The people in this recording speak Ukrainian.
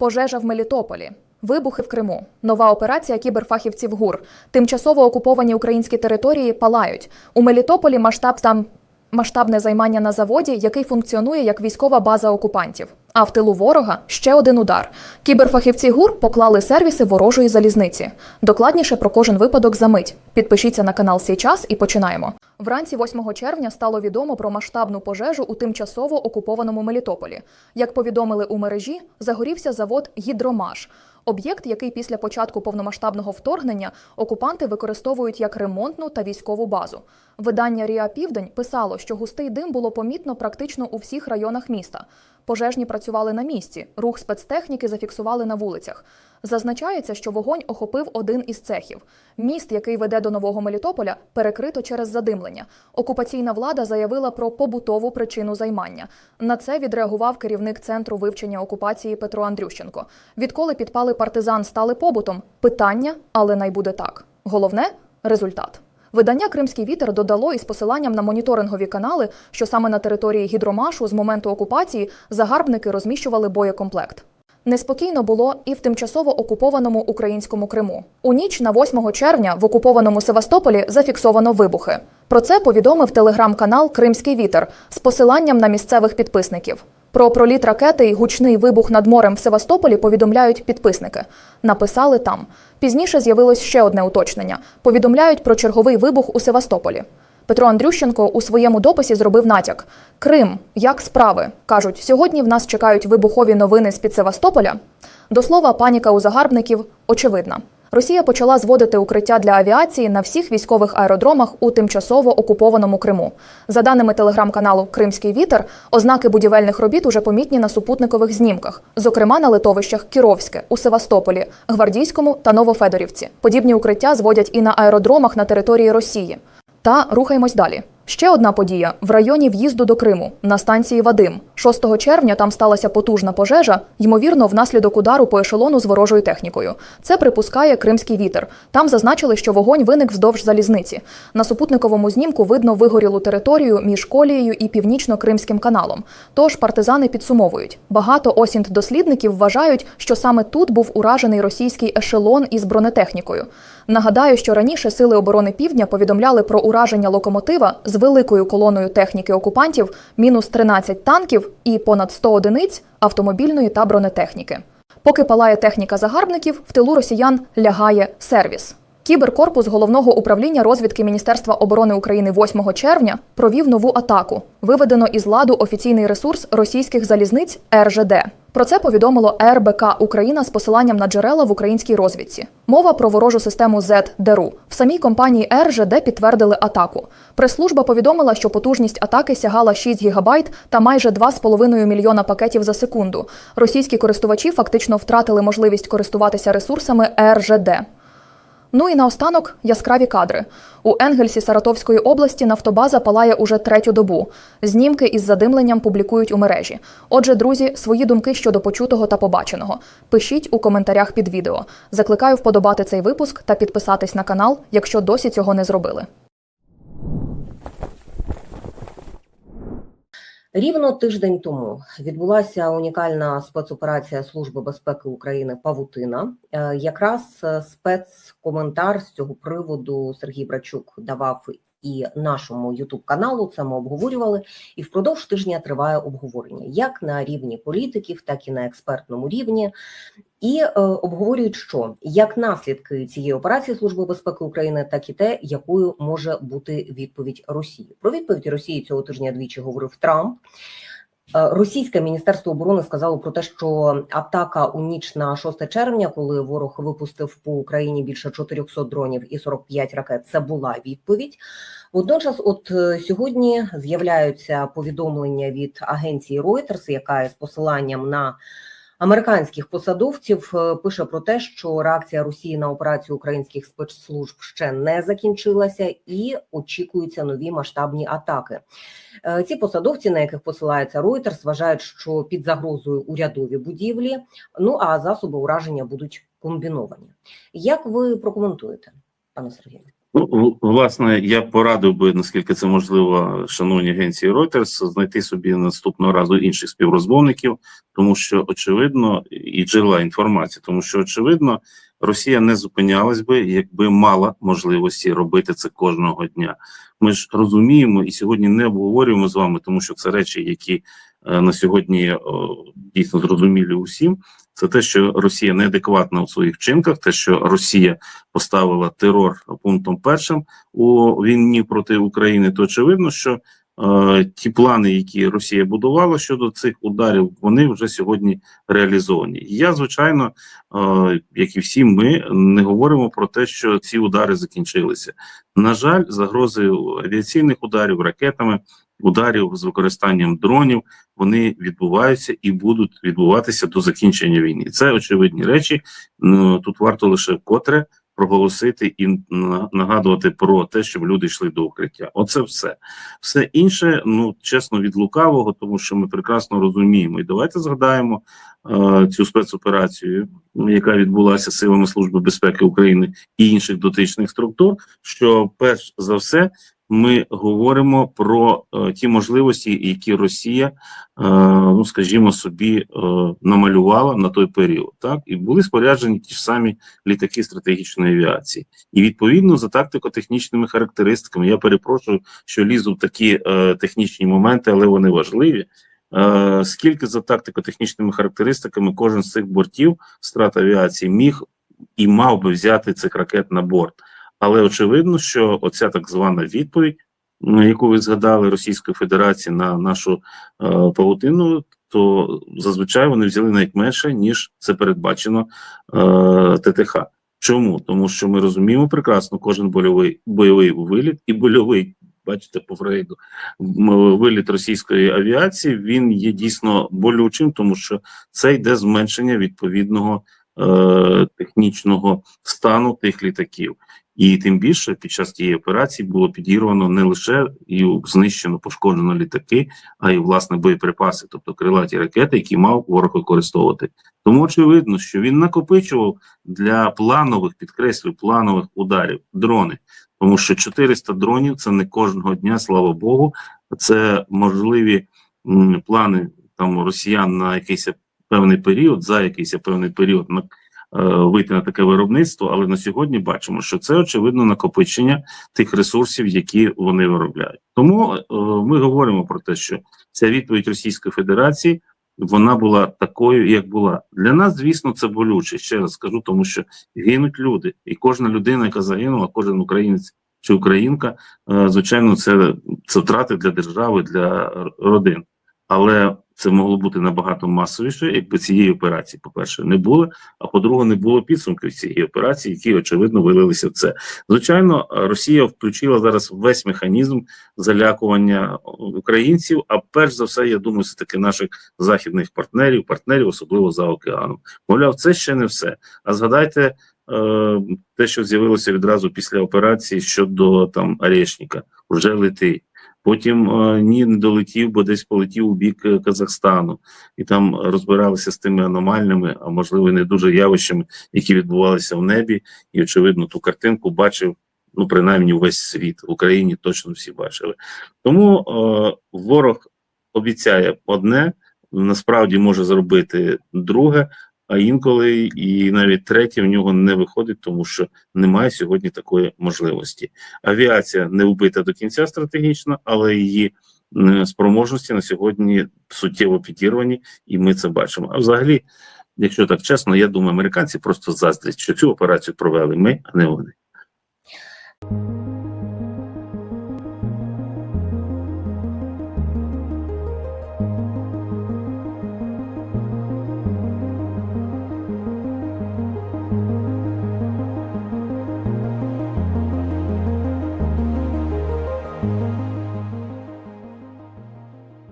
Пожежа в Мелітополі. Вибухи в Криму. Нова операція кіберфахівців ГУР. Тимчасово окуповані українські території палають. У Мелітополі масштаб там масштабне займання на заводі, який функціонує як військова база окупантів. А в тилу ворога ще один удар. Кіберфахівці ГУР поклали сервіси ворожої залізниці. Докладніше про кожен випадок за мить. Підпишіться на канал «Сей час» і починаємо. Вранці 8 червня стало відомо про масштабну пожежу у тимчасово окупованому Мелітополі. Як повідомили у мережі, загорівся завод Гідромаш. Об'єкт, який після початку повномасштабного вторгнення окупанти використовують як ремонтну та військову базу. Видання Ріа Південь писало, що густий дим було помітно практично у всіх районах міста. Пожежні працювали на місці, рух спецтехніки зафіксували на вулицях. Зазначається, що вогонь охопив один із цехів. Міст, який веде до нового Мелітополя, перекрито через задимлення. Окупаційна влада заявила про побутову причину займання. На це відреагував керівник центру вивчення окупації Петро Андрющенко. Відколи підпали партизан стали побутом? Питання, але най буде так. Головне результат. Видання Кримський вітер додало із посиланням на моніторингові канали, що саме на території гідромашу з моменту окупації загарбники розміщували боєкомплект. Неспокійно було і в тимчасово окупованому українському Криму. У ніч на 8 червня в окупованому Севастополі зафіксовано вибухи. Про це повідомив телеграм-канал Кримський вітер з посиланням на місцевих підписників. Про проліт ракети і гучний вибух над морем в Севастополі повідомляють підписники. Написали там. Пізніше з'явилось ще одне уточнення: повідомляють про черговий вибух у Севастополі. Петро Андрющенко у своєму дописі зробив натяк: Крим, як справи? кажуть, сьогодні в нас чекають вибухові новини з під Севастополя. До слова, паніка у загарбників очевидна. Росія почала зводити укриття для авіації на всіх військових аеродромах у тимчасово окупованому Криму. За даними телеграм-каналу Кримський вітер, ознаки будівельних робіт уже помітні на супутникових знімках, зокрема на литовищах Кіровське у Севастополі, Гвардійському та Новофедорівці. Подібні укриття зводять і на аеродромах на території Росії. Та рухаємось далі. Ще одна подія в районі в'їзду до Криму на станції Вадим. 6 червня там сталася потужна пожежа, ймовірно, внаслідок удару по ешелону з ворожою технікою. Це припускає кримський вітер. Там зазначили, що вогонь виник вздовж залізниці. На супутниковому знімку видно вигорілу територію між колією і північно-кримським каналом. Тож партизани підсумовують. Багато осінт дослідників вважають, що саме тут був уражений російський ешелон із бронетехнікою. Нагадаю, що раніше сили оборони Півдня повідомляли про ураження локомотива з великою колоною техніки окупантів, мінус 13 танків і понад 100 одиниць автомобільної та бронетехніки. Поки палає техніка загарбників, в тилу росіян лягає сервіс. Кіберкорпус головного управління розвідки Міністерства оборони України 8 червня провів нову атаку. Виведено із ладу офіційний ресурс російських залізниць РЖД. Про це повідомило РБК Україна з посиланням на джерела в українській розвідці. Мова про ворожу систему Z-ДРУ. В самій компанії РЖД підтвердили атаку. Прес-служба повідомила, що потужність атаки сягала 6 гігабайт та майже 2,5 мільйона пакетів за секунду. Російські користувачі фактично втратили можливість користуватися ресурсами РЖД. Ну і наостанок яскраві кадри. У Енгельсі Саратовської області нафтобаза палає уже третю добу. Знімки із задимленням публікують у мережі. Отже, друзі, свої думки щодо почутого та побаченого пишіть у коментарях під відео. Закликаю вподобати цей випуск та підписатись на канал, якщо досі цього не зробили. Рівно тиждень тому відбулася унікальна спецоперація Служби безпеки України Павутина. Е, Якраз е, спецкоментар з цього приводу Сергій Брачук давав і нашому Ютуб каналу. Це ми обговорювали, і впродовж тижня триває обговорення як на рівні політиків, так і на експертному рівні. І е, обговорюють, що як наслідки цієї операції Служби безпеки України, так і те, якою може бути відповідь Росії. Про відповідь Росії цього тижня двічі говорив Трамп. Е, Російське міністерство оборони сказало про те, що атака у ніч на 6 червня, коли ворог випустив по Україні більше 400 дронів і 45 ракет, це була відповідь. Водночас, от е, сьогодні з'являються повідомлення від агенції Reuters, яка з посиланням на американських посадовців е, пише про те, що реакція Росії на операцію українських спецслужб ще не закінчилася, і очікуються нові масштабні атаки. Е, Ці посадовці, на яких посилається Reuters, вважають, що під загрозою урядові будівлі, ну а засоби ураження будуть комбіновані. Як ви прокоментуєте, пане Сергію? Ну, власне, я порадив би, наскільки це можливо, шановні агенції Reuters, знайти собі наступного разу інших співрозмовників, тому що очевидно, і джерела інформації, тому що очевидно, Росія не зупинялась би, якби мала можливості робити це кожного дня. Ми ж розуміємо і сьогодні не обговорюємо з вами, тому що це речі, які е, на сьогодні дійсно зрозумілі усім. Це те, що Росія неадекватна у своїх вчинках, те, що Росія поставила терор пунктом першим у війні проти України, то очевидно, що ті плани, які Росія будувала щодо цих ударів, вони вже сьогодні реалізовані. Я, звичайно, е, як і всі, ми не говоримо про те, що ці удари закінчилися. На жаль, загрози авіаційних ударів ракетами. Ударів з використанням дронів вони відбуваються і будуть відбуватися до закінчення війни. Це очевидні речі. Ну, Тут варто лише вкотре проголосити і на- нагадувати про те, щоб люди йшли до укриття. Оце все. Все інше, ну чесно, від лукавого, тому що ми прекрасно розуміємо. І давайте згадаємо е, цю спецоперацію, яка відбулася силами Служби безпеки України і інших дотичних структур. Що перш за все. Ми говоримо про е, ті можливості, які Росія, е, ну скажімо собі, е, намалювала на той період, так і були споряджені ті ж самі літаки стратегічної авіації, і відповідно за тактико-технічними характеристиками. Я перепрошую, що лізу в такі е, технічні моменти, але вони важливі. Е, скільки за тактико-технічними характеристиками кожен з цих бортів страт авіації міг і мав би взяти цих ракет на борт? Але очевидно, що оця так звана відповідь, м, яку ви згадали Російської Федерації на нашу е, павутину, то зазвичай вони взяли навіть менше ніж це передбачено е, ТТХ. Чому? Тому що ми розуміємо прекрасно, кожен бойовий бойовий виліт і больовий, бачите, по Фрейду, виліт російської авіації він є дійсно болючим, тому що це йде зменшення відповідного е, технічного стану тих літаків. І тим більше під час тієї операції було підірвано не лише і знищено, пошкоджено літаки, а й власне боєприпаси, тобто крилаті ракети, які мав ворог використовувати. Тому очевидно, що він накопичував для планових, підкреслю, планових ударів дрони, тому що 400 дронів це не кожного дня, слава Богу. Це можливі плани там росіян на якийсь певний період, за якийсь певний період на вийти на таке виробництво, але на сьогодні бачимо, що це очевидно накопичення тих ресурсів, які вони виробляють. Тому е, ми говоримо про те, що ця відповідь Російської Федерації вона була такою, як була для нас. Звісно, це болюче. Ще раз скажу, тому що гинуть люди, і кожна людина, яка загинула, кожен українець чи українка, е, звичайно, це, це втрати для держави, для родин. Але це могло бути набагато масовіше, якби цієї операції, по-перше, не було. А по-друге, не було підсумків цієї операції, які очевидно вилилися в це. Звичайно, Росія включила зараз весь механізм залякування українців. А перш за все, я думаю, все таки наших західних партнерів, партнерів, особливо за океаном. Мовляв, це ще не все. А згадайте е, те, що з'явилося відразу після операції щодо там Арешника, вже летить. Потім е, ні, не долетів, бо десь полетів у бік е, Казахстану, і там розбиралися з тими аномальними, а можливо, не дуже явищами, які відбувалися в небі. І очевидно, ту картинку бачив ну принаймні весь світ в Україні. Точно всі бачили. Тому е, ворог обіцяє одне, насправді може зробити друге. А інколи і навіть третє в нього не виходить, тому що немає сьогодні такої можливості. Авіація не вбита до кінця стратегічно, але її спроможності на сьогодні суттєво підірвані, і ми це бачимо. А взагалі, якщо так чесно, я думаю, американці просто заздрять, що цю операцію провели ми, а не вони.